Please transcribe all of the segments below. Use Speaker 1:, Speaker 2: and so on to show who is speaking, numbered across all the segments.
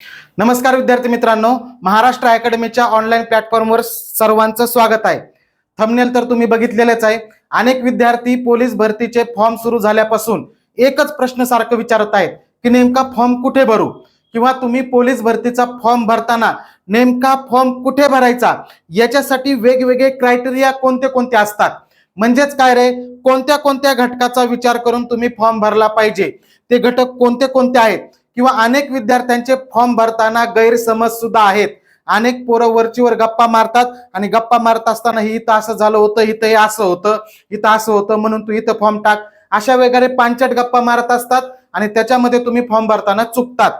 Speaker 1: नमस्कार विद्यार्थी मित्रांनो महाराष्ट्र अकॅडमीच्या ऑनलाईन प्लॅटफॉर्मवर सर्वांचं स्वागत आहे. थंबनेल तर तुम्ही बघितलेलेच आहे. अनेक विद्यार्थी पोलीस भरतीचे फॉर्म सुरू झाल्यापासून एकच प्रश्न सारखं विचारत आहेत की नेमका फॉर्म कुठे भरू? किंवा तुम्ही पोलीस भरतीचा फॉर्म भरताना नेमका फॉर्म कुठे भरायचा? याच्यासाठी वेगवेगळे क्रायटेरिया कोणते कोणते असतात? म्हणजेच काय रे? कोणत्या कोणत्या घटकाचा विचार करून तुम्ही फॉर्म भरला पाहिजे? ते घटक कोणते कोणते आहेत? किंवा अनेक विद्यार्थ्यांचे फॉर्म भरताना गैरसमज सुद्धा आहेत. अनेक पोरं वरचीवर गप्पा मारतात आणि गप्पा मारत असताना ही इथं असं झालं होतं इथं हे असं होतं इथं असं होतं म्हणून तू इथं फॉर्म टाक. अशा वगैरे पांचट गप्पा मारत असतात आणि त्याच्यामध्ये तुम्ही फॉर्म भरताना चुकतात.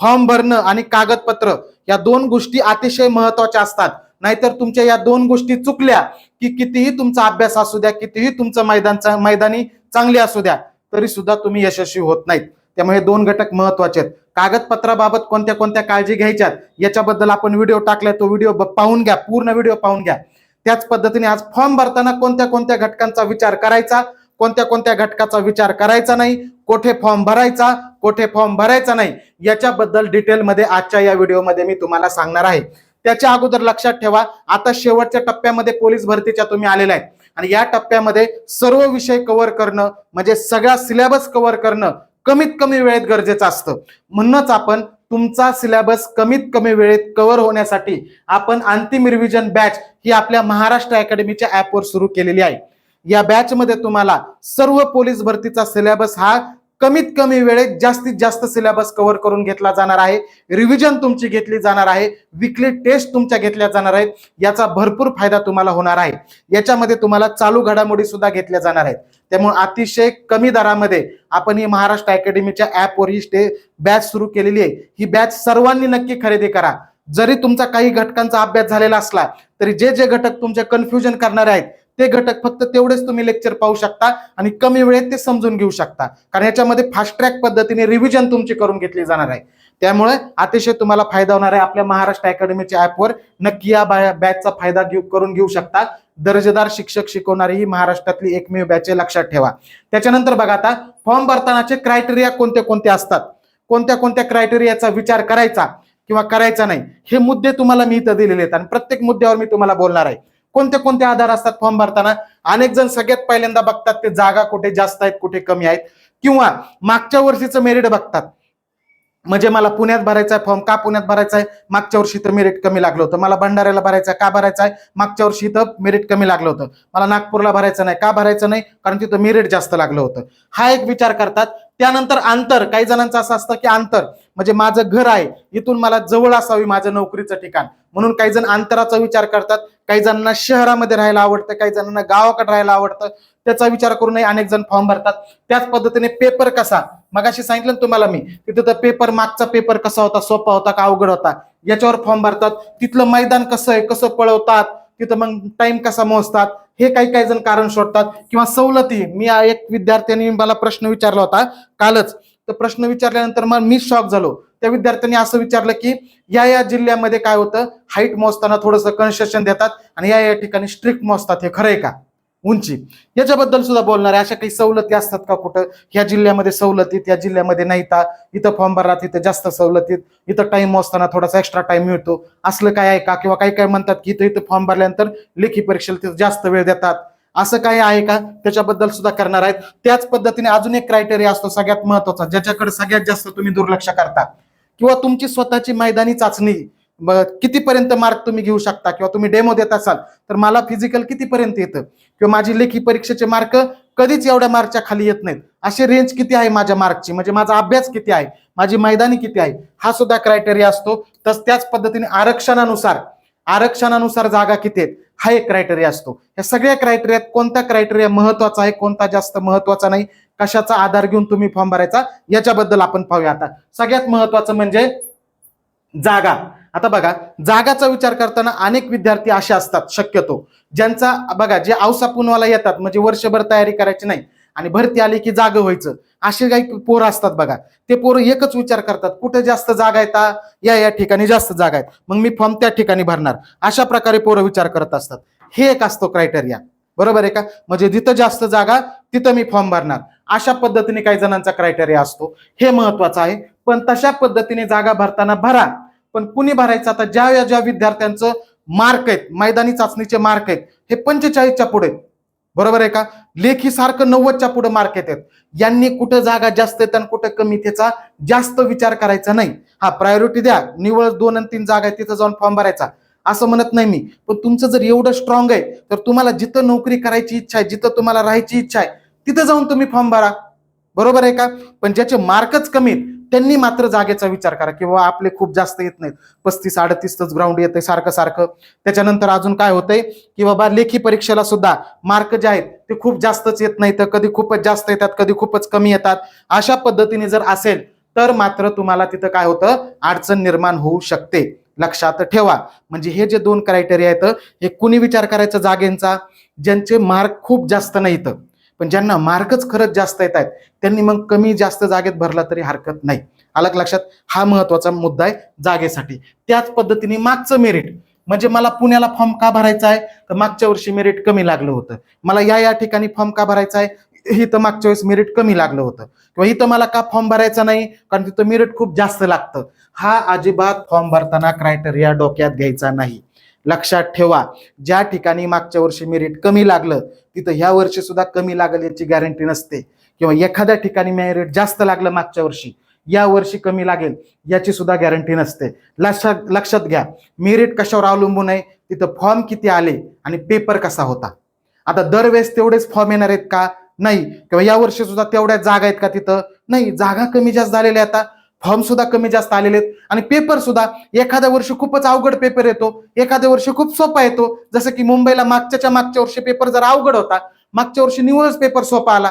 Speaker 1: फॉर्म भरणं आणि कागदपत्र या दोन गोष्टी अतिशय महत्त्वाच्या असतात. नाहीतर तुमच्या या दोन गोष्टी चुकल्या की कितीही तुमचा अभ्यास असू द्या कितीही तुमचं मैदानचा मैदानी चांगली असू द्या तरी सुद्धा तुम्ही यशस्वी होत नाहीत. त्यामुळे हे दोन घटक महत्त्वाचे आहेत. कागदपत्राबाबत कोणत्या कोणत्या काळजी घ्यायच्यात याच्याबद्दल आपण व्हिडिओ टाकलाय तो व्हिडिओ पाहून घ्या पूर्ण व्हिडिओ पाहून घ्या. त्याच पद्धतीने आज फॉर्म भरताना कोणत्या कोणत्या घटकांचा विचार करायचा कोणत्या कोणत्या घटकाचा विचार करायचा नाही कोठे फॉर्म भरायचा कोठे फॉर्म भरायचा नाही याच्याबद्दल डिटेलमध्ये आजच्या या व्हिडिओमध्ये मी तुम्हाला सांगणार आहे. त्याच्या अगोदर लक्षात ठेवा आता शेवटच्या टप्प्यामध्ये पोलीस भरतीच्या तुम्ही आलेल्या आहेत आणि या टप्प्यामध्ये सर्व विषय कव्हर करणं म्हणजे सगळा सिलेबस कव्हर करणं कमीत कमी वेळेत गरजेचं असतं. म्हणूनच आपण तुमचा सिलेबस कमीत कमी वेळेत कव्हर होण्यासाठी आपण अंतिम रिव्हिजन बॅच ही आपल्या महाराष्ट्र अकॅडमीच्या ऍपवर सुरू केलेली आहे. या बॅच मध्ये तुम्हाला सर्व पोलीस भरतीचा सिलेबस हा कमीत कमी वेळेत जास्तीत जास्त सिलेबस कव्हर करून घेतला जाणार आहे. रिव्हिजन तुमची घेतली जाणार आहे. विकली टेस्ट तुमच्या घेतल्या जाणार आहेत. याचा भरपूर फायदा तुम्हाला होणार आहे. याच्यामध्ये तुम्हाला चालू घडामोडी सुद्धा घेतल्या जाणार आहेत. त्यामुळे अतिशय कमी दरामध्ये आपण ही महाराष्ट्र अकॅडमीच्या ऍपवर ही स्टे बॅच सुरू केलेली आहे. ही बॅच सर्वांनी नक्की खरेदी करा. जरी तुमचा काही घटकांचा अभ्यास झालेला असला तरी जे जे घटक तुमचे कन्फ्युजन करणारे आहेत ते घटक फक्त तेवढेच तुम्ही लेक्चर पाहू शकता आणि कमी वेळेत ते समजून घेऊ शकता. कारण याच्यामध्ये फास्ट ट्रॅक पद्धतीने रिव्हिजन तुमची करून घेतली जाणार आहे. त्यामुळे अतिशय तुम्हाला फायदा होणार आहे. आपल्या महाराष्ट्र अकॅडमीच्या ऍपवर नक्की या बॅचचा फायदा घेऊ करून घेऊ शकता. दर्जेदार शिक्षक शिकवणारी ही महाराष्ट्रातली एकमेव बॅच आहे लक्षात ठेवा. त्याच्यानंतर बघा आता फॉर्म भरतानाचे क्रायटेरिया कोणते कोणते असतात? कोणत्या कोणत्या क्रायटेरियाचा विचार करायचा किंवा करायचा नाही? हे मुद्दे तुम्हाला मी इथं दिलेले आहेत आणि प्रत्येक मुद्द्यावर मी तुम्हाला बोलणार आहे. कोणते कोणते आधार असतात फॉर्म भरताना? अनेक जण सगळ्यात पहिल्यांदा बघतात ते जागा कुठे जास्त आहेत कुठे कमी आहेत. किंवा मागच्या वर्षीचं मेरिट बघतात. म्हणजे मला पुण्यात भरायचा आहे फॉर्म का पुण्यात भरायचा आहे मागच्या वर्षी तर मेरिट कमी लागलं होतं. मला भंडाऱ्याला भरायचं आहे का भरायचं आहे मागच्या वर्षी इथं मेरिट कमी लागलं होतं. मला नागपूरला भरायचं नाही का भरायचं नाही? कारण तिथं मेरिट जास्त लागलं होतं. हा एक विचार करतात. त्यानंतर अंतर काही जणांचं असं असतं की अंतर. म्हणजे माझं घर आहे इथून मला जवळ असावी माझं नोकरीचं ठिकाण. म्हणून काही जण अंतराचा विचार करतात. काही जणांना शहरामध्ये राहायला आवडतं काही जणांना गावाकडे राहायला आवडतं. त्याचा विचार करूनही अनेक जण फॉर्म भरतात. त्याच पद्धतीने पेपर कसा? मगाशी सांगितलं ना तुम्हाला मी की तिथं पेपर मागचा पेपर कसा होता सोपा होता का अवघड होता? याच्यावर फॉर्म भरतात. तिथलं मैदान कसं आहे कसं पळवतात? तिथं मग टाइम कसा मोजतात? हे काही काही जण कारण शोधतात. किंवा सवलती मी एक विद्यार्थ्यांनी मला प्रश्न विचारला होता कालच. तर प्रश्न विचारल्यानंतर मग मी शॉक झालो. त्या विद्यार्थ्यांनी असं विचारलं की या या जिल्ह्यामध्ये काय होतं? हाईट मोजताना थोडंसं कन्सेशन देतात आणि या या ठिकाणी स्ट्रिक्ट मोजतात. हे खरंय का? उंची. याच्याबद्दल सुद्धा बोलणार आहे. अशा काही सवलती असतात का कुठं? या जिल्ह्यामध्ये सवलतीत या जिल्ह्यामध्ये नाही ता इथं फॉर्म भरा तिथं जास्त सवलतीत इथं टाइम मोजताना थोडासा एक्स्ट्रा टाइम मिळतो. असलं काय आहे का? किंवा काही काय म्हणतात की इथं इथं फॉर्म भरल्यानंतर लेखी परीक्षेला तिथं जास्त वेळ देतात. असं काही आहे का? त्याच्याबद्दल सुद्धा करणार आहेत. त्याच पद्धतीने अजून एक क्रायटेरिया असतो सगळ्यात महत्त्वाचा ज्याच्याकडे सगळ्यात जास्त तुम्ही दुर्लक्ष करता. किंवा तुमची स्वतःची मैदानी चाचणी कितीपर्यंत मार्क तुम्ही घेऊ शकता किंवा तुम्ही डेमो देत असाल तर मला फिजिकल कितीपर्यंत येतं? किंवा माझी लेखी परीक्षेचे मार्क कधीच एवढ्या मार्कच्या खाली येत नाहीत. अशी रेंज किती आहे माझ्या मार्कची म्हणजे माझा अभ्यास किती आहे? माझी मैदानी किती आहे? हा सुद्धा क्रायटेरिया असतो. तस त्याच पद्धतीने आरक्षणानुसार आरक्षणानुसार जागा किती आहेत? हा एक क्रायटेरिया असतो. या सगळ्या क्रायटेरियात कोणता क्रायटेरिया महत्त्वाचा आहे कोणता जास्त महत्त्वाचा नाही कशाचा आधार घेऊन तुम्ही फॉर्म भरायचा याच्याबद्दल आपण पाहूया आता. सगळ्यात महत्वाचं म्हणजे जागा. आता बघा जागाचा विचार करताना अनेक विद्यार्थी असे असतात शक्यतो. ज्यांचा बघा जे औसा पुनवाला येतात म्हणजे वर्षभर तयारी करायची नाही आणि भरती आली की जागं व्हायचं असे काही पोरं असतात बघा. ते पोरं एकच विचार करतात कुठे जास्त जागा येतात या या ठिकाणी जास्त जागा आहेत. मग मी फॉर्म त्या ठिकाणी भरणार. अशा प्रकारे पोरं विचार करत असतात. हे एक असतो क्रायटेरिया बरोबर आहे का? म्हणजे जिथं जास्त जागा तिथं मी फॉर्म भरणार. अशा पद्धतीने काही जणांचा क्रायटेरिया असतो. हे महत्वाचं आहे. पण तशा पद्धतीने जागा भरताना भरा. पण कुणी भरायचं? आता ज्या या ज्या विद्यार्थ्यांचं मार्क आहेत मैदानी चाचणीचे मार्क आहेत हे पंचेचाळीसच्या पुढे आहेत. बरोबर आहे का? लेखी सारखं नव्वदच्या पुढे मार्क येतात यांनी कुठं जागा जास्त आहेत आणि कुठं कमी त्याचा जास्त विचार करायचा नाही. हा प्रायोरिटी द्या. निवळ दोन आणि तीन जागा आहे तिथं जाऊन फॉर्म भरायचा. असं म्हणत नाही मी. पण तुमचं जर एवढं स्ट्रॉंग आहे तर तुम्हाला जिथं नोकरी करायची इच्छा आहे जिथं तुम्हाला राहायची इच्छा आहे तिथं जाऊन तुम्ही फॉर्म भरा. बरोबर आहे का? पण ज्याचे मार्कच कमी आहेत त्यांनी मात्र जागेचा विचार करा किंवा आपले खूप जास्त येत नाहीत. पस्तीस अडतीसच ग्राउंड येतंय सारखं सारखं. त्याच्यानंतर अजून काय होतंय की बाबा लेखी परीक्षेला सुद्धा मार्क जे आहेत ते खूप जास्तच येत नाहीत. कधी खूपच जास्त येतात कधी खूपच कमी येतात. अशा पद्धतीने जर असेल तर मात्र तुम्हाला तिथं काय होतं? अडचण निर्माण होऊ शकते. लक्षात ठेवा. म्हणजे हे जे दोन क्रायटेरिया आहेत हे कुणी विचार करायचं जागेंचा? ज्यांचे मार्क खूप जास्त नाहीत. पण ज्यांना मार्कच खरंच जास्त येत आहेत त्यांनी मग कमी जास्त जागेत भरला तरी हरकत नाही. अलग लक्षात? हा महत्त्वाचा मुद्दा आहे जागेसाठी. त्याच पद्धतीने मागचं मेरिट म्हणजे मला पुण्याला फॉर्म का भरायचा आहे? तर मागच्या वर्षी मेरिट कमी लागलं होतं. मला या या ठिकाणी फॉर्म का भरायचा आहे? इथं मागच्या वेळेस मेरिट कमी लागलं होतं. किंवा इथं मला का फॉर्म भरायचा नाही? कारण तिथं मेरिट खूप जास्त लागतं. हा अजिबात फॉर्म भरताना क्रायटेरिया डोक्यात घ्यायचा नाही. लक्षात ठेवा. ज्या ठिकाणी मागच्या वर्षी मेरिट कमी लागलं तिथं ह्या वर्षी सुद्धा कमी लागेल याची गॅरंटी नसते. किंवा एखाद्या ठिकाणी मेरिट जास्त लागलं मागच्या वर्षी या वर्षी कमी लागेल याची सुद्धा गॅरंटी नसते. लक्षात लक्षात घ्या. मेरिट कशावर अवलंबून आहे? तिथं फॉर्म किती आले आणि पेपर कसा होता? आता दरवेळेस तेवढेच फॉर्म येणार आहेत का? नाही. किंवा या वर्षी सुद्धा तेवढ्या जागा आहेत का तिथं? नाही. जागा कमी जास्त झालेल्या आहेत आता. फॉर्म सुद्धा कमी जास्त आलेले आहेत. आणि पेपर सुद्धा एखाद्या वर्षी खूपच अवघड पेपर येतो. एखाद्या वर्षी खूप सोपा येतो. जसं की मुंबईला मागच्याच्या मागच्या वर्षी पेपर जरा अवघड होता मागच्या वर्षी निवळच पेपर सोपा आला.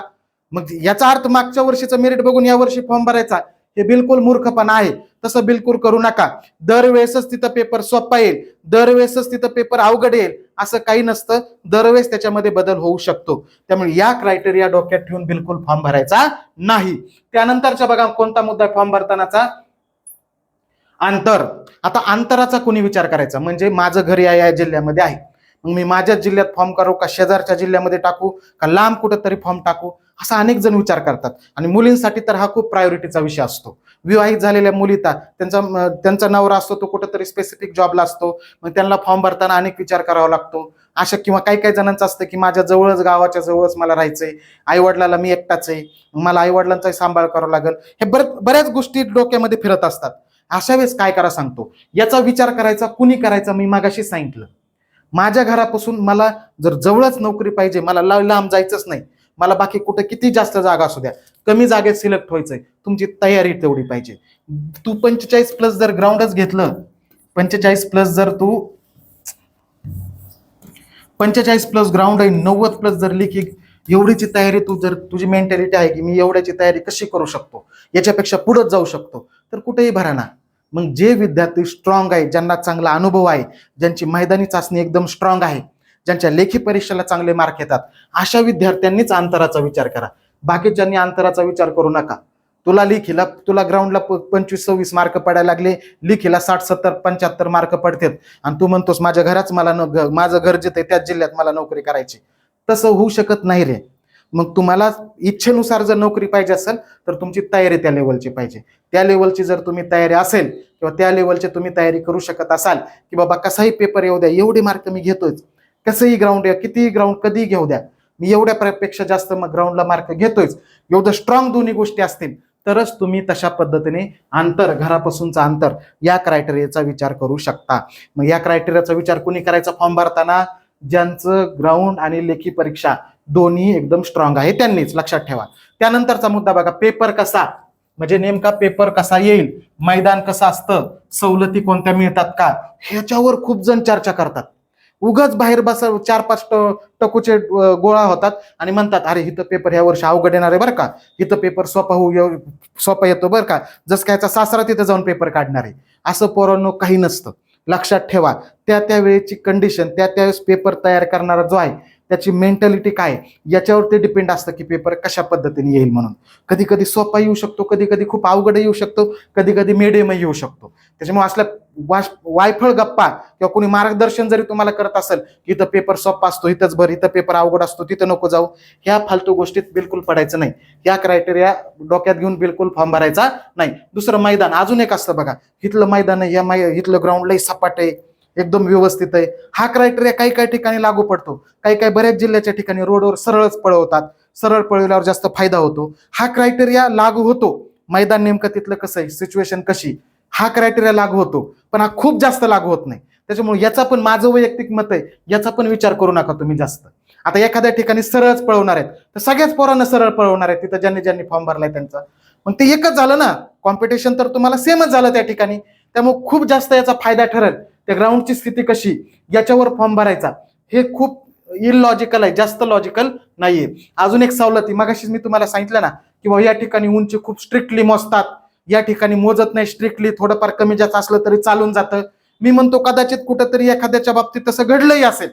Speaker 1: मग याचा अर्थ मागच्या वर्षीचं मेरिट बघून या वर्षी फॉर्म भरायचा. हे बिलकुल मूर्खपणा आहे. तसं बिलकुल करू नका. दरवेळेसच तिथं पेपर सोपा येईल. दरवेळेसच तिथं पेपर अवघड येईल. असं काही नसतं. दरवेळेस त्याच्यामध्ये बदल होऊ शकतो. त्यामुळे या क्रायटेरिया डोक्यात ठेवून बिलकुल फॉर्म भरायचा नाही. त्यानंतरच्या बघा कोणता मुद्दा फॉर्म भरतानाचा? अंतर. आता अंतराचा कोणी विचार करायचा? म्हणजे माझं घर या या जिल्ह्यामध्ये आहे. मग मी माझ्याच जिल्ह्यात फॉर्म करू का शेजारच्या जिल्ह्यामध्ये टाकू? का लांब कुठं तरी फॉर्म टाकू? असा अनेक जण विचार करतात. आणि मुलींसाठी तर हा खूप प्रायोरिटीचा विषय असतो. विवाहित झालेल्या मुलीता त्यांचा त्यांचा नवरा असतो तो कुठंतरी स्पेसिफिक जॉबला असतो. मग त्यांना फॉर्म भरताना अनेक विचार करावा लागतो. अशा किंवा काही काही जणांचं असतं की माझ्या जवळच गावाच्या जवळच मला राहायचंय. आईवडिलाला मी एकटाच आहे. मला आईवडिलांचाही सांभाळ करावा लागेल. हे बर बऱ्याच गोष्टी डोक्यामध्ये फिरत असतात. अशा वेळेस काय करा सांगतो. याचा विचार करायचा कुणी करायचा मी मागाशी सांगितलं. माझ्या घरापासून मला जर जवळच नोकरी पाहिजे मला लांब जायचंच नाही. मला बाकी कुठं किती जास्त जागा असू द्या. कमी जागेत सिलेक्ट व्हायचंय. तुमची तयारी तेवढी पाहिजे. तू पंचेचाळीस प्लस जर ग्राउंडच घेतलं पंचेचाळीस प्लस जर तू पंचेचाळीस प्लस ग्राउंड आहे नव्वद प्लस जर लिखी एवढीची तयारी तू जर तुझी मेंटॅलिटी आहे की मी एवढ्याची तयारी कशी करू शकतो? याच्यापेक्षा पुढेच जाऊ शकतो. तर कुठेही भरा ना. मग जे विद्यार्थी स्ट्रॉंग आहे ज्यांना चांगला अनुभव आहे ज्यांची मैदानी चाचणी एकदम स्ट्रॉंग आहे ज्यांच्या लेखी परीक्षेला चांगले मार्क येतात अशा विद्यार्थ्यांनीच अंतराचा विचार करा. बाकीच्यांनी अंतराचा विचार करू नका. तुला लिखीला तुला ग्राउंडला पंचवीस सव्वीस मार्क पडायला लागले लिखीला साठ सत्तर पंच्याहत्तर मार्क पडतात. आणि तू म्हणतोस माझ्या घराच मला न माझं घर जिथे त्याच जिल्ह्यात मला नोकरी करायची. तसं होऊ शकत नाही रे. मग तुम्हाला इच्छेनुसार जर नोकरी पाहिजे असेल तर तुमची तयारी त्या लेवलची पाहिजे. त्या लेवलची जर तुम्ही तयारी असेल किंवा त्या लेवलची तुम्ही तयारी करू शकत असाल की बाबा कसाही पेपर येऊ द्या एवढे मार्क मी घेतोय कसंही ग्राउंड या कितीही ग्राउंड कधीही घेऊ द्या. मी एवढ्या पेक्षा जास्त मग ग्राउंडला मार्क घेतोयच. एवढं स्ट्रॉंग दोन्ही गोष्टी असतील तरच तुम्ही तशा पद्धतीने अंतर घरापासूनचा अंतर या क्रायटेरियाचा विचार करू शकता. मग या क्रायटेरियाचा विचार कुणी करायचा? फॉर्म भरताना ज्यांचं ग्राउंड आणि लेखी परीक्षा दोन्ही एकदम स्ट्रॉंग आहे त्यांनीच लक्षात ठेवा. त्यानंतरचा मुद्दा बघा पेपर कसा? म्हणजे नेमका पेपर कसा येईल? मैदान कसं असतं? सवलती कोणत्या मिळतात का? ह्याच्यावर खूप जण चर्चा करतात. उगाच बाहेर बस चार पाच ट- टकूचे गोळा होतात आणि म्हणतात अरे इथं पेपर ह्या वर्षी अवघड येणार आहे बरं का. इथं पेपर सोपा होऊ येऊ- सोपा येतो बरं का. जस कायचा सासरा तिथं जाऊन पेपर काढणार आहे. असं पोरांनो काही नसतं. लक्षात ठेवा. त्या त्यावेळेची कंडिशन त्या त्यावेळेस पेपर तयार करणारा जो आहे त्याची मेंटॅलिटी काय याच्यावर ते डिपेंड असतं की पेपर कशा पद्धतीने येईल म्हणून. कधी कधी सोपा येऊ शकतो कधी कधी खूप अवघड येऊ शकतो कधी कधी मिडियमही येऊ शकतो. त्याच्यामुळे असल्या वाश वायफळ गप्पा किंवा कोणी मार्गदर्शन जरी तुम्हाला करत असेल की इथं पेपर सोपा असतो इथंच भर इथं पेपर अवघड असतो तिथं नको जाऊ ह्या फालतू गोष्टीत बिलकुल पडायचं नाही. या क्रायटेरिया डोक्यात घेऊन बिलकुल फॉर्म भरायचा नाही. दुसरं मैदान अजून एक असतं बघा इथलं मैदान आहे या मै इथलं ग्राउंड लई सपाट आहे. एकदम व्यवस्थित आहे. हा क्रायटेरिया काही काही ठिकाणी लागू पडतो. काही काही बऱ्याच जिल्ह्याच्या ठिकाणी रोडवर सरळच पळवतात. सरळ पळविल्यावर जास्त फायदा होतो. हा क्रायटेरिया लागू होतो. मैदान नेमकं तिथलं कसं आहे? सिच्युएशन कशी? हा क्रायटेरिया लागू होतो. पण हा खूप जास्त लागू होत नाही. त्याच्यामुळे याचा पण माझं वैयक्तिक मत आहे. याचा पण विचार करू नका तुम्ही जास्त. आता एखाद्या ठिकाणी सरळच पळवणार आहेत. तर सगळ्याच पोरांना सरळ पळवणार आहेत. तिथं ज्यांनी ज्यांनी फॉर्म भरलाय त्यांचा. मग ते एकच झालं ना? कॉम्पिटिशन तर तुम्हाला सेमच झालं त्या ठिकाणी. त्यामुळे खूप जास्त याचा फायदा ठरेल. त्या ग्राउंडची स्थिती कशी? याच्यावर फॉर्म भरायचा. हे खूप इलॉजिकल आहे जास्त लॉजिकल नाहीये. अजून एक सवलती मगाशीच मी तुम्हाला सांगितलं ना की बाबा या ठिकाणी उंची खूप स्ट्रिक्टली मोजतात. या ठिकाणी मोजत नाही स्ट्रिक्टली थोडंफार कमी जास्त असलं तरी चालून जातं. मी म्हणतो कदाचित कुठंतरी एखाद्याच्या बाबतीत तसं घडलंही असेल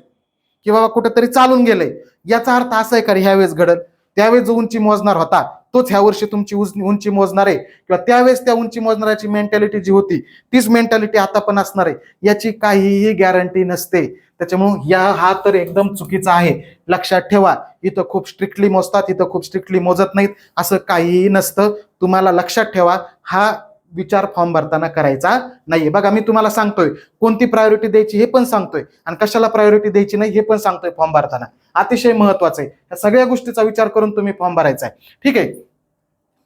Speaker 1: की बाबा कुठंतरी चालून गेलंय. याचा अर्थ असा आहे का रे ह्यावेळेस घडल? त्यावेळेस जो उंची मोजणार होता तोच ह्या वर्षी तुमची उंच- उंची मोजणार आहे. किंवा त्यावेळेस त्या उंची मोजणाऱ्याची मेंटॅलिटी जी होती तीच मेंटॅलिटी आता पण असणार आहे. याची काहीही गॅरंटी नसते. त्याच्यामुळे या हा तर एकदम चुकीचा आहे. लक्षात ठेवा इथं खूप स्ट्रिक्टली मोजतात इथं खूप स्ट्रिक्टली मोजत नाहीत. असं काहीही नसतं. तुम्हाला लक्षात ठेवा हा विचार फॉर्म भरताना करायचा नाहीये. बघा मी तुम्हाला सांगतोय कोणती प्रायोरिटी द्यायची हे पण सांगतोय आणि कशाला प्रायोरिटी द्यायची नाही हे पण सांगतोय फॉर्म भरताना. अतिशय महत्वाचं आहे. या सगळ्या गोष्टीचा विचार करून तुम्ही फॉर्म भरायचा आहे. ठीक आहे?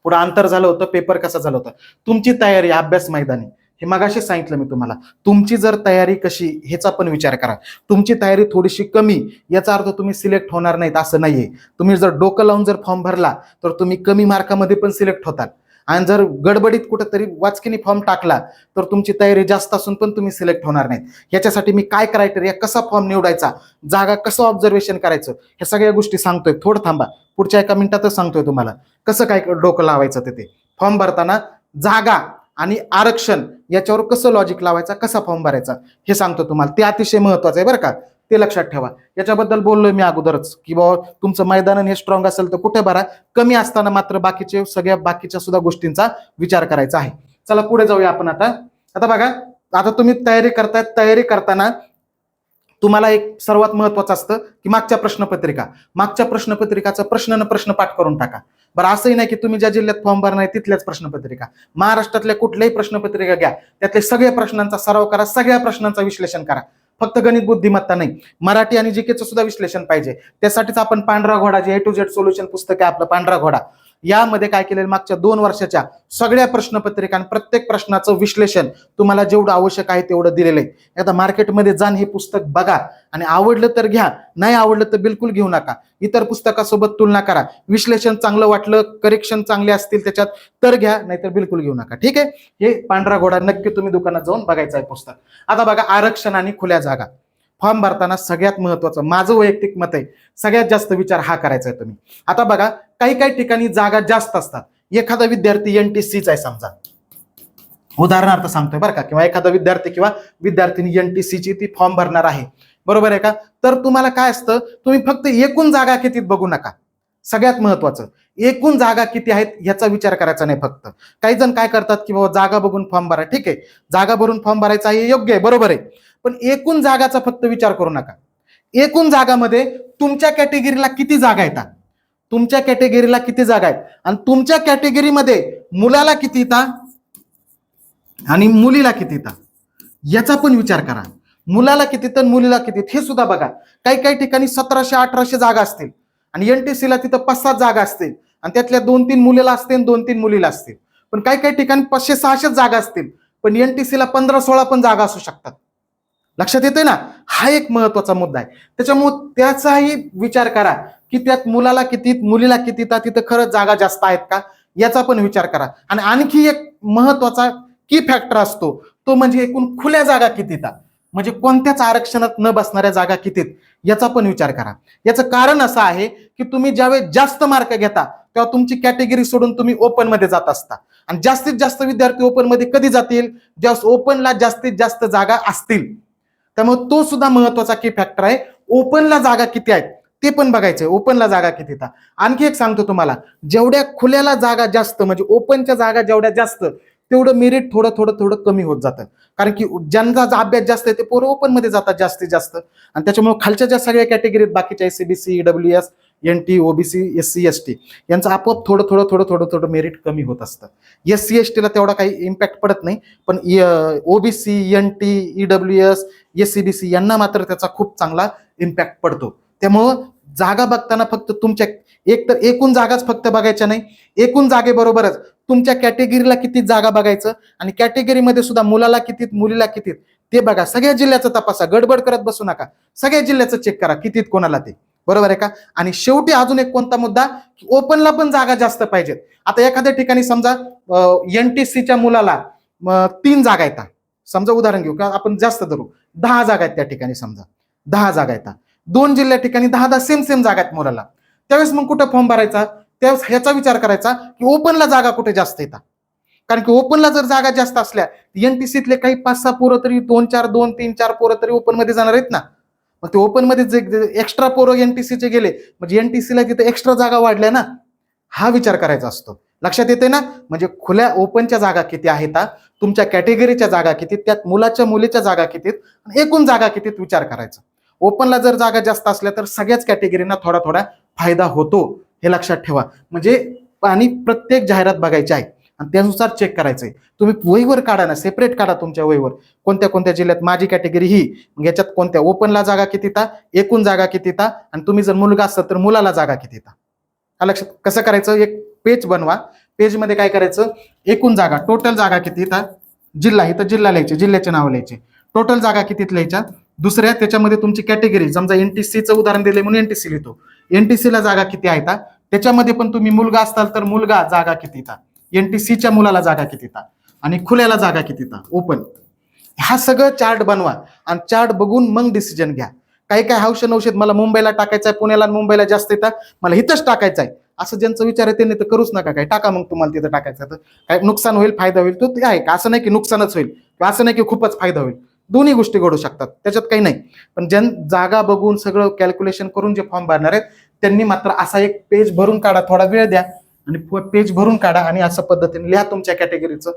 Speaker 1: पुढं अंतर झालं होतं पेपर कसा झालं होतं? तुमची तयारी अभ्यास मैदानी. हे मगाशी सांगितलं मी तुम्हाला. तुमची जर तयारी कशी ह्याचा पण विचार करा. तुमची तयारी थोडीशी कमी याचा अर्थ तुम्ही सिलेक्ट होणार नाहीत असं नाहीये. तुम्ही जर डोकं लावून जर फॉर्म भरला तर तुम्ही कमी मार्कामध्ये पण सिलेक्ट होतात. आणि जर गडबडीत कुठंतरी वाचकीने फॉर्म टाकला तर तुमची तयारी जास्त असून पण तुम्ही सिलेक्ट होणार नाहीत. याच्यासाठी मी काय क्रायटेरिया कसा फॉर्म निवडायचा जागा कसं ऑब्झर्वेशन करायचं ह्या सगळ्या गोष्टी सांगतोय. थोडं थांबा. पुढच्या एका मिनिटातच सांगतोय तुम्हाला. कसं काय डोकं लावायचं ते ते. फॉर्म भरताना जागा आणि आरक्षण याच्यावर कसं लॉजिक लावायचा कसा फॉर्म भरायचा हे सांगतो तुम्हाला. ते अतिशय महत्वाचं आहे बरं का. ते लक्षात ठेवा. याच्याबद्दल बोललोय मी अगोदरच की बाबा तुमचं मैदान हे स्ट्रॉंग असेल तर कुठे भरा कमी असताना मात्र बाकीचे सगळ्या बाकीच्या सुद्धा गोष्टींचा विचार करायचा आहे. चला पुढे जाऊया आपण आता. आता बघा आता तुम्ही तयारी करताय तयारी करताना तुम्हाला एक सर्वात महत्वाचं असतं की मागच्या प्रश्नपत्रिका. मागच्या प्रश्नपत्रिकाचा प्रश्न न प्रश्न पाठ करून टाका. बरं असंही नाही की तुम्ही ज्या जिल्ह्यात फॉर्म भरणार आहे तिथल्याच प्रश्नपत्रिका. महाराष्ट्रातल्या कुठल्याही प्रश्नपत्रिका घ्या. त्यातल्या सगळ्या प्रश्नांचा सराव करा सगळ्या प्रश्नांचा विश्लेषण करा. फक्त गणित बुद्धिमत्ता नाही. मराठी आणि जीकेचं सुद्धा विश्लेषण पाहिजे. त्यासाठीच आपण पांढरा घोडा जे ए टू झेड सोल्युशन पुस्तक आहे आपलं पांढरा घोडा. यामध्ये काय केलेलं मागच्या दोन वर्षाच्या सगळ्या प्रश्नपत्रिका आणि प्रत्येक प्रश्नाचं विश्लेषण तुम्हाला जेवढं आवश्यक आहे तेवढं दिलेलं आहे. आता मार्केटमध्ये जाण हे पुस्तक बघा आणि आवडलं तर घ्या नाही आवडलं तर बिलकुल घेऊ नका. इतर पुस्तकासोबत तुलना करा. विश्लेषण चांगलं वाटलं करेक्शन चांगले असतील त्याच्यात तर घ्या नाहीतर बिलकुल घेऊ नका. ठीक आहे? हे पांढरा घोडा नक्की तुम्ही दुकानात जाऊन बघायचं आहे पुस्तक. आता बघा आरक्षण आणि खुल्या जागा. फॉर्म भरताना सगळ्यात महत्वाचं माझं वैयक्तिक मत आहे सगळ्यात जास्त विचार हा करायचा आहे तुम्ही. आता बघा काही काही ठिकाणी जागा जास्त असतात. एखादा विद्यार्थी एन टी सीच आहे समजा. उदाहरणार्थ सांगतोय बरं का किंवा एखादा विद्यार्थी किंवा विद्यार्थिनी एन टी सीची ती फॉर्म भरणार आहे. बरोबर आहे का? तर तुम्हाला काय असतं तुम्ही फक्त एकूण जागा कितीत बघू नका. सगळ्यात महत्वाचं एकूण जागा किती आहेत याचा विचार करायचा नाही फक्त. काही जण काय करतात की बाबा जागा बघून फॉर्म भरा ठीक आहे. जागा भरून फॉर्म भरायचा हे योग्य आहे बरोबर आहे. पण एकूण जागाचा फक्त विचार करू नका. एकूण जागामध्ये तुमच्या कॅटेगरीला किती जागा येतात? तुमच्या कॅटेगरीला किती जागा आहेत? आणि तुमच्या कॅटेगरीमध्ये मुलाला किती ता आणि मुलीला किती ता याचा पण विचार करा. मुलाला किती तर मुलीला किती हे सुद्धा बघा. काही काही ठिकाणी सतराशे अठराशे जागा असतील. आणि एन टी सीला तिथं पाच सात जागा असतील. आणि त्यातल्या दोन तीन मुलीला असतील दोन तीन मुलीला असतील. पण काही काही ठिकाणी पाचशे सहाशेच जागा असतील. पण एन टी सीला पंधरा सोळा पण जागा असू शकतात. लक्षात येतोय ना? हा एक महत्त्वाचा मुद्दा आहे. त्याच्यामुळे त्याचाही विचार करा. की त्यात मुलाला किती मुलीला किती तर तिथं खरंच जागा जास्त आहेत का? याचा पण विचार करा. आणि आणखी एक महत्त्वाचा की फॅक्टर असतो तो म्हणजे एकूण खुल्या जागा किती म्हणजे कोणत्याच आरक्षणात न बसणाऱ्या जागा कितीत याचा पण विचार करा. याचं कारण असं आहे की तुम्ही ज्यावेळेस जास्त मार्क घेता तेव्हा तुमची कॅटेगरी सोडून तुम्ही ओपनमध्ये जात असता. आणि जास्तीत जास्त विद्यार्थी ओपनमध्ये कधी जातील? ज्यावेळेस ओपनला जास्तीत जास्त जागा असतील. त्यामुळे तो सुद्धा महत्त्वाचा की फॅक्टर आहे. ओपनला जागा किती आहेत? ते पण बघायचंय. ओपनला जागा किती था आणखी एक सांगतो तुम्हाला. जेवढ्या खुल्याला जागा जास्त म्हणजे ओपनच्या जागा जेवढ्या जास्त तेवढं मेरिट थोडं थोडं थोडं कमी होत जातं. कारण की ज्यांचा अभ्यास जास्त आहे ते पोरं ओपनमध्ये जातात जास्तीत जास्त. आणि त्याच्यामुळे खालच्या ज्या सगळ्या कॅटेगरीत बाकीच्या S C B C W S N T OBC S C S T यांचं आपोआप थोडं थोडं थोडं थोडं थोडं मेरिट कमी होत असतं. एस सी एस टीला तेवढा काही इम्पॅक्ट पडत नाही पण OBC N T EW S S C B C यांना मात्र त्याचा खूप चांगला इम्पॅक्ट पडतो. त्यामुळं जागा बघताना फक्त तुमच्या एक तर एकूण जागाच फक्त बघायच्या नाही एकूण जागेबरोबरच तुमच्या कॅटेगरीला किती जागा बघायचं आणि कॅटेगरीमध्ये सुद्धा मुलाला कितीत मुलीला कितीत ते बघा. सगळ्या जिल्ह्याचं तपासा. गडबड करत बसू नका. सगळ्या जिल्ह्याचं चेक करा. कितीत कोणाला ते. बरोबर आहे का? आणि शेवटी अजून एक कोणता मुद्दा? की ओपनला पण जागा जास्त पाहिजेत. आता एखाद्या ठिकाणी समजा एन टी सीच्या मुलाला तीन जागा येतात. समजा उदाहरण घेऊ का? आपण जास्त धरू. दहा जागा आहेत त्या ठिकाणी समजा. दहा जागा येतात. दोन जिल्ह्या ठिकाणी दहा दहा सेम सेम जागा आहेत मुलाला. त्यावेळेस मग कुठं फॉर्म भरायचा? त्यावेळेस ह्याचा विचार करायचा की ओपनला जागा कुठे जास्त येतात? कारण की ओपनला जर जागा जास्त असल्या एनटीसीतले काही पाच सहा पोरं तरी दोन चार दोन तीन चार पोरं तरी ओपनमध्ये जाणार आहेत ना? मग ते ओपनमध्ये जे एक्स्ट्रा पोरं एनटीसीचे गेले म्हणजे एनटीसीला तिथे एक्स्ट्रा जागा वाढल्या ना? हा विचार करायचा असतो. लक्षात येते ना? म्हणजे खुल्या ओपनच्या जागा किती आहेत तुमच्या कॅटेगरीच्या जागा किती त्यात मुलाच्या मुलीच्या जागा कितीत आणि एकूण जागा कितीत विचार करायचा. ओपनला जर जागा जास्त असल्या तर सगळ्याच कॅटेगरीना थोडा थोडा फायदा होतो. हे लक्षात ठेवा. म्हणजे आणि प्रत्येक जाहिरात बघायची आहे. आणि त्यानुसार चेक करायचंय. तुम्ही वहीवर काढा ना सेपरेट काढा तुमच्या वहीवर. कोणत्या कोणत्या जिल्ह्यात माझी कॅटेगरी ही याच्यात कोणत्या? ओपनला जागा किती ता? एकूण जागा किती ता? आणि तुम्ही जर मुलगा असतात तर मुलाला जागा किती ता? लक्षात कसं करायचं? एक पेज बनवा. पेजमध्ये काय करायचं? एकूण जागा टोटल जागा किती ता? जिल्हा इथं जिल्हा लिहायचे जिल्ह्याचे नाव लिहायचे. टोटल जागा कितीत लिहायच्या? दुसऱ्या त्याच्यामध्ये तुमची कॅटेगरी समजा एनटीसीचं उदाहरण दिले म्हणून एनटीसी लिहितो. एनटीसीला जागा किती आहे ता त्याच्यामध्ये पण तुम्ही मुलगा असताल तर मुलगा जागा किती टी एनटीसीच्या मुलाला जागा किती आणि खुल्याला जागा किती ओपन हा सगळं चार्ट बनवा आणि चार्ट बघून मग डिसिजन घ्या. काही काही औषध औषध मला मुंबईला टाकायचं आहे पुण्याला मुंबईला जास्त येतात मला इथंच टाकायचं आहे असं ज्यांचा विचार आहे त्यांनी तर करूच नका काय टाका मग तुम्हाला तिथं टाकायचं तर. काय नुकसान होईल फायदा होईल. तो ते आहे का? असं नाही की नुकसानच होईल. असं नाही की खूपच फायदा होईल. दोन्ही गोष्टी घडू शकतात. त्याच्यात काही नाही. पण ज्या जागा बघून सगळं कॅल्क्युलेशन करून जे फॉर्म भरणार आहेत त्यांनी मात्र असा एक पेज भरून काढा थोडा वेळ द्या आणि पेज भरून काढा आणि असं पद्धतीने लिहा तुमच्या कॅटेगरीचं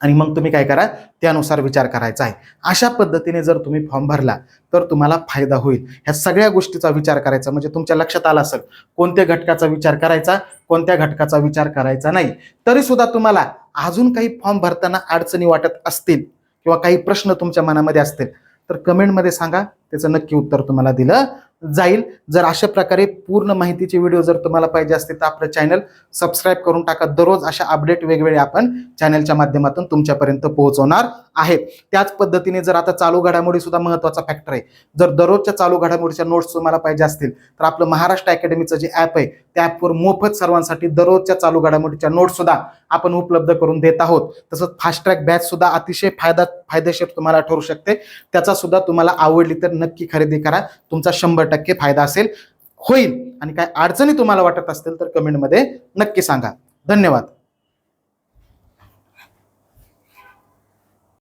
Speaker 1: आणि मग तुम्ही काय करा त्यानुसार विचार करायचा आहे. अशा पद्धतीने जर तुम्ही फॉर्म भरला तर तुम्हाला फायदा होईल. ह्या सगळ्या गोष्टीचा विचार करायचा. म्हणजे तुमच्या लक्षात आला असेल कोणत्या घटकाचा विचार करायचा कोणत्या घटकाचा विचार करायचा नाही. तरी सुद्धा तुम्हाला अजून काही फॉर्म भरताना अडचणी वाटत असतील. किंवा काही प्रश्न तुमच्या मनामध्ये असतील तर कमेंटमध्ये सांगा. त्याचं नक्की उत्तर तुम्हाला दिलं. जाईल. जर अशा प्रकारे पूर्ण माहितीचे व्हिडिओ जर तुम्हाला पाहिजे असतील तर आपलं चॅनल सबस्क्राईब करून टाका. दररोज अशा अपडेट वेगवेगळे आपण चॅनलच्या माध्यमातून तुमच्यापर्यंत पोहोचवणार आहे. त्याच पद्धतीने जर आता चालू घडामोडी सुद्धा महत्त्वाचा फॅक्टर आहे. जर दररोजच्या चालू घडामोडीच्या नोट्स तुम्हाला पाहिजे असतील तर आपलं महाराष्ट्र अकॅडमीचं जे ॲप आहे त्या ॲपवर मोफत सर्वांसाठी दररोजच्या चालू घडामोडीच्या नोट्ससुद्धा आपण उपलब्ध करून देत आहोत. तसंच फास्ट ट्रॅक बॅच सुद्धा अतिशय फायदा फायदेशीर तुम्हाला ठरू शकते. त्याचा सुद्धा तुम्हाला आवडली तर नक्की खरेदी करा. तुमचा शंभर शंभर टक्के फायदा असेल होईल. आणि काय अडचणी तुम्हाला वाटत असतील तर कमेंटमध्ये नक्की सांगा. धन्यवाद.